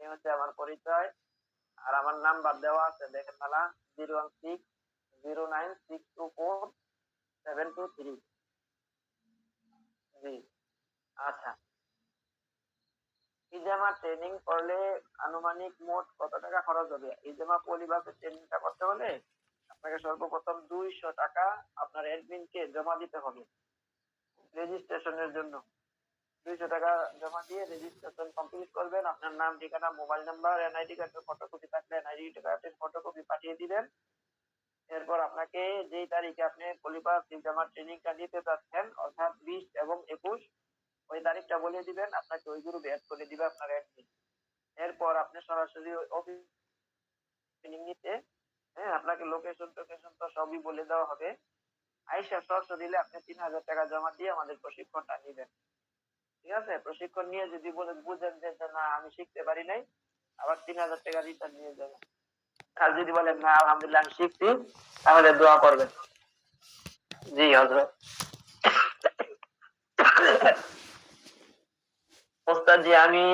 এই হচ্ছে আমার পরিচয়। আর আমার নাম্বার দেওয়া আছে, দেখেন মালা zero one six, zero nine six two four, seven two three. জি আচ্ছা। ইজামা ট্রেনিং করলে আনুমানিক মোট কত টাকা খরচ হবে? ইজামা পলিবাসের ট্রেনিংটা করতে হলে আপনাকে সর্বপ্রথম দুইশো টাকা আপনার অ্যাডমিনকে জমা দিতে হবে। রেজিস্ট্রেশনের জন্য। দুইশো টাকা জমা দিয়ে রেজিস্ট্রেশন কমপ্লিট করবেন। আপনার নাম, ঠিকানা মোবাইল নাম্বার এনআইডি কার্ডের ফটোকপি থাকলে এনআইডি কার্ডের ফটোকপি পাঠিয়ে দিবেন। এরপর আপনাকে যেই তারিখে আপনি পলিপাস জমা ট্রেনিংটা নিতে চাচ্ছেন অর্থাৎ বিশ এবং একুশ, ওই তারিখটা বলে দিবেন, আপনাকে ওই গ্রুপে অ্যাড করে দিবে আপনার অ্যাডমিন এরপর আপনি সরাসরি অফিস ট্রেনিং নিতে হ্যাঁ আপনাকে লোকেশন টোকেশন তো সবই বলে দেওয়া হবে। আইসা শর্ত দিলে আপনি তিন হাজার টাকা জমা দিয়ে আমাদের প্রশিক্ষণটা নিবেন। ঠিক আছে? প্রশিক্ষণ নিয়ে যদি বলে বুঝেন যে না, আমি শিখতে পারি নাই, আবার তিন হাজার টাকা রিটার্ন নিয়ে যাবেন আর যদি বলেন, না, আলহামদুলিল্লাহ, আমি শিখছি, তাহলে দোয়া করবেন। জি হজরত ওস্তাদ জি আমি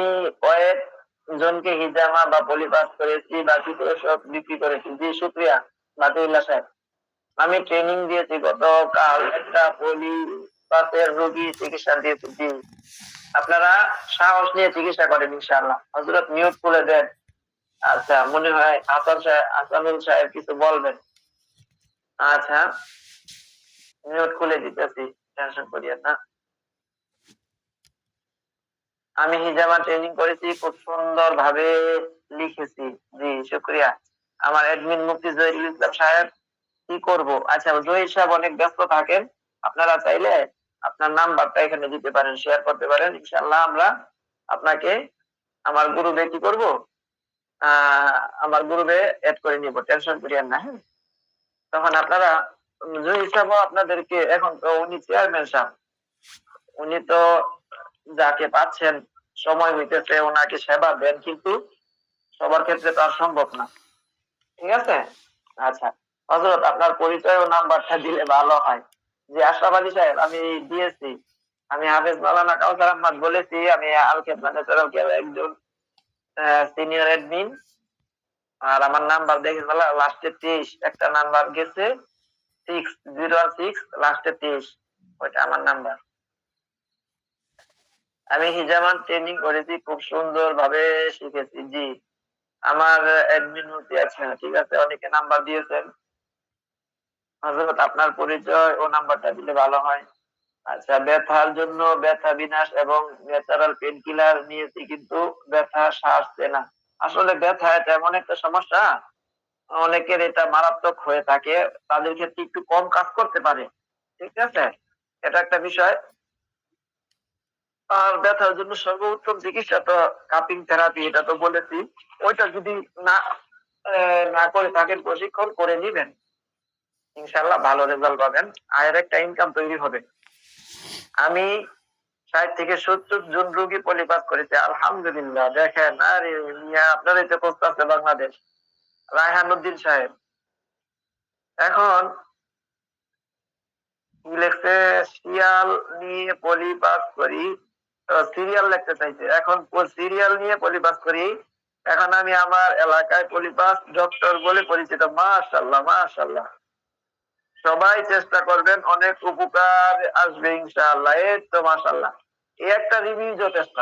কয়েক জনকে হিজামা বা পলিপাস করেছি, বাকি তো সব বিক্রি করেছি। জি, শুক্রিয়া, বাতিউল্লাহ সাহেব। আমি ট্রেনিং দিয়েছি গতকাল একটা পলিপাসের রোগী চিকিৎসা দিয়েছি, জি। আপনারা সাহস নিয়ে চিকিৎসা করেন, ইনশাআল্লাহ। হজরত মিউট করে দেন। আচ্ছা মনে হয় হাসান সাহেব, হাসানুল সাহেব কিছু বলবেন। আচ্ছা খুলে দিতেছি টেনশন না। আমি হিজামা ট্রেনিং করেছি, খুব সুন্দর ভাবে লিখেছি, জি, শুক্রিয়া। আমার অ্যাডমিন মুফতি জহিরুল ইসলাম সাহেব, কি করব? আচ্ছা জহির সাহেব অনেক ব্যস্ত থাকেন। আপনারা চাইলে আপনার নাম্বারটা এখানে দিতে পারেন শেয়ার করতে পারেন। ইনশাআল্লাহ আমরা আপনাকে, আমার গ্রুপে কি করব? আমার গ্রুপে অ্যাড করে নিব টেনশন করিয়েন না হ্যাঁ? তখন আপনারা আপনাদেরকে, এখন তো উনি চেয়ারম্যান সাহেব। উনি তো যাকে পাচ্ছেন, সময় হইতেছে, ওনাকে সেবা দেন, কিন্তু সবার ক্ষেত্রে তো আর সম্ভব না। ঠিক আছে? আচ্ছা। হজরত আপনার পরিচয় ও নাম্বারটা দিলে ভালো হয়। যে আশরাফ আলী সাহেব, আমি দিয়েছি। আমি হাফেজ মালানা কাউসার আহমদ বলেছি, আমি আল ন্যাচারাল কেয়ার একজন সিনিয়র অ্যাডমিন আর আমার নাম্বার দেখেন লাস্টে তেইশ একটা নাম্বার গেছে সিক্স জিরো সিক্স লাস্টে তেইশ ওইটা আমার নাম্বার। আমি হিজামান ট্রেনিং করেছি, খুব সুন্দর ভাবে শিখেছি, জি। আমার অ্যাডমিন মূর্তি আছে, ঠিক আছে, অনেকে নাম্বার দিয়েছেন। হজরত আপনার পরিচয় ও নাম্বারটা দিলে ভালো হয়। আচ্ছা ব্যথার জন্য ব্যথা বিনাশ এবং ন্যাচারাল পেন কিলার নিয়েছি কিন্তু ব্যথা সারছে না। আসলে ব্যথা এটা এমন একটা সমস্যা, অনেকের এটা মারাত্মক হয়ে থাকে, তাদের ক্ষেত্রে একটু কম কাজ করতে পারে। ঠিক আছে? এটা একটা বিষয়। আর ব্যথার জন্য সর্বোত্তম চিকিৎসা তো কাপিং থেরাপি এটা তো বলেছি। ওইটা যদি না না করে থাকেন, প্রশিক্ষণ করে নিবেন। ইনশাল্লাহ ভালো রেজাল্ট পাবেন। আয়ের একটা ইনকাম তৈরি হবে। আমি ষাট থেকে সত্তর জন করেছি, আলহামদুলিল্লাহ। দেখেন, আরে আছে বাংলাদেশ। রায়হানুদ্দিন সাহেব। এখন শিয়াল নিয়ে পলিপাস করি সিরিয়াল লিখতে চাইছে। এখন সিরিয়াল নিয়ে পলিপাস করি? এখন আমি আমার এলাকায় পলিপাস ডক্টর বলে পরিচিত। মাশাল্লাহ মাশাল্লাহ সবাই চেষ্টা করবেন, অনেক উপকার আসবে ইনশাআল্লাহ। এই তো মাশাল্লাহ এই একটা রিভিউ যথেষ্ট।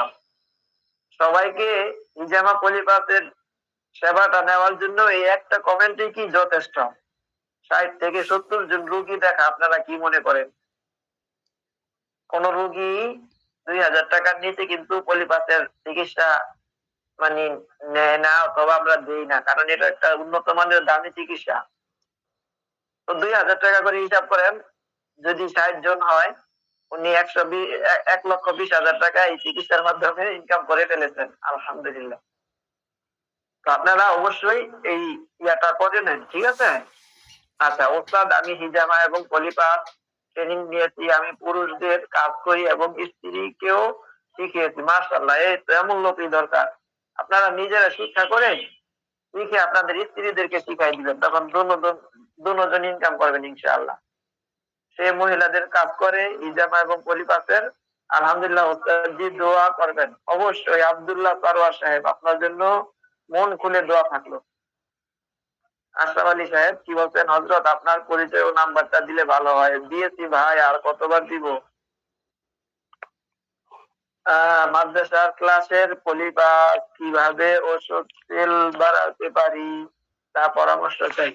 সবাইকে ইজামা পলিপাসের সেবাটা নেওয়ার জন্য এই একটা কমেন্টই কি যথেষ্ট? ষাট থেকে সত্তর জন রুগী দেখা, আপনারা কি মনে করেন? কোন রুগী দুই হাজার টাকার নিচে কিন্তু পলিপাসের চিকিৎসা মানে নেয় না অথবা আমরা দিই না, কারণ এটা একটা উন্নত মানের দামি চিকিৎসা। তো দুই হাজার টাকা করে হিসাব করেন, যদি ষাট জন হয়, উনি একশো এক লক্ষ বিশ হাজার টাকা এই চিকিৎসার মাধ্যমে ইনকাম করে ফেলেছেন, আলহামদুলিল্লাহ। তো আপনারা অবশ্যই এই ইয়াটা করে নেন, ঠিক আছে? আচ্ছা ওস্তাদ, আমি হিজামা এবং পলিপাস ট্রেনিং নিয়েছি, আমি পুরুষদের কাজ করি এবং স্ত্রীকেও শিখিয়েছি মার্শাল্লাহ এই তো এমন লোকই দরকার। আপনারা নিজেরা শিক্ষা করে শিখে আপনাদের স্ত্রীদেরকে শিখাই দিবেন, তখন দুজন দুজন ইনকাম করবেন ইনশাআল্লাহ। সে মহিলাদের কাজ করে, ইজামা এবং পলিপাসের আলহামদুলিল্লাহ ওস্তাদজি দোয়া করবেন। অবশ্যই আব্দুল্লাহ পারওয়ার সাহেব, আপনার জন্য মন খুলে দোয়া থাকল। আশরাফ আলী সাহেব, কি বলছেন? হজরত আপনার পরিচয় ও নাম্বারটা দিলে ভালো হয়। দিয়েছি ভাই, আর কতবার দিব? মাদ্রাসার ক্লাসের পলিপাস কীভাবে ওষুধ সেল বাড়াতে পারি তা পরামর্শ চাই।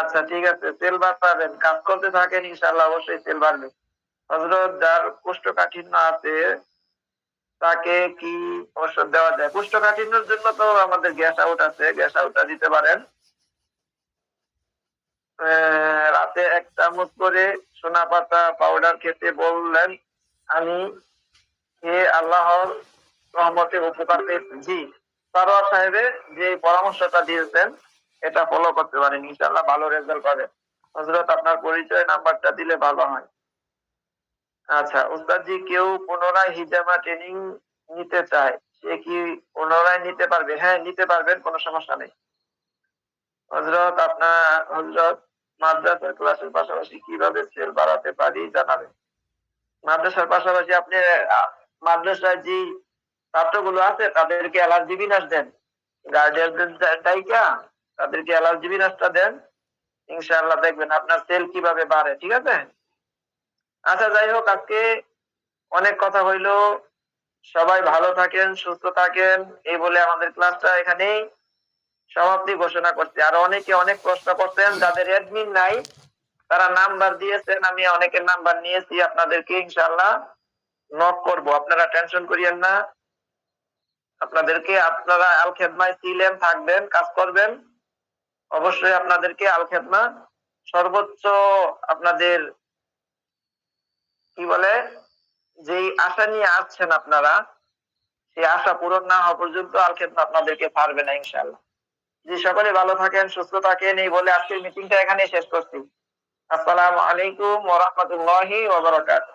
আচ্ছা ঠিক আছে। সেল বাড়াবেন কাজ করতে থাকেন ইনশাল্লাহ অবশ্যই সেল বাড়বে। হজরত যার কোষ্ঠকাঠিন্য আছে, তাকে কি ওষুধ দেওয়া যায়? কোষ্ঠকাঠিন্যের জন্য তো আমাদের গ্যাস আউট আছে। গ্যাস আউটটা দিতে পারেন। রাতে এক চামচ করে সোনা পাতা পাউডার খেতে বললেন, আমি খেয়ে আল্লাহর রহমতে উপকার পেয়েছি। জি সাহেবের যে পরামর্শটা দিয়েছেন এটা ফলো করতে পারেন। ইনশাল্লাহ ভালো রেজাল্ট পাবেন হজরত আপনার পরিচয় নাম্বারটা দিলে ভালো হয়। আচ্ছা উস্তাদজি, কেউ পুনরায় হিজামা ট্রেনিং নিতে চায়, সে কি পুনরায় নিতে পারবে? হ্যাঁ নিতে পারবেন, কোনো সমস্যা নেই। হজরত আপনার হজরত মাদ্রাসার ক্লাসের পাশাপাশি কীভাবে সেল বাড়াতে পারি জানাবেন? মাদ্রাসার পাশাপাশি আপনি, মাদ্রাসার যে ছাত্রগুলো আছে, তাদেরকে অ্যালার্জি বিনাশ দেন। গার্ডিয়ানদের দায়িকা তাদেরকে অ্যালার্জি রাস্তা দেন। ইনশাআল্লাহ দেখবেন আপনার সেল কীভাবে বাড়ে, ঠিক আছে? আচ্ছা যাই হোক, আজকে অনেক কথা হইল। সবাই ভালো থাকেন, সুস্থ থাকেন, এই বলে আমাদের ক্লাসটা এখানেই সমাপ্তি ঘোষণা করছি। আর অনেকে অনেক প্রশ্ন করছেন, যাদের অ্যাডমিন নাই, তারা নাম্বার দিয়েছেন, আমি অনেকের নাম্বার নিয়েছি, আপনাদেরকে ইনশাআল্লাহ নক করব। আপনারা টেনশন করিয়েন না। আপনাদেরকে, আপনারা আল খেদমায় ছিলেন থাকবেন, কাজ করবেন। অবশ্যই আপনাদেরকে আল খেদমা সর্বোচ্চ আপনাদের, কি বলে, যেই আশা নিয়ে আসছেন আপনারা, সেই আশা পূরণ না হওয়া পর্যন্ত আল খেদমা আপনাদেরকে পারবে না, ইনশাআল্লাহ। জি, সকলে ভালো থাকেন, সুস্থ থাকেন, এই বলে আজকের মিটিংটা এখানে শেষ করছি। আসসালামু আলাইকুম ওয়া রাহমাতুল্লাহি ওয়া বারাকাতুহু।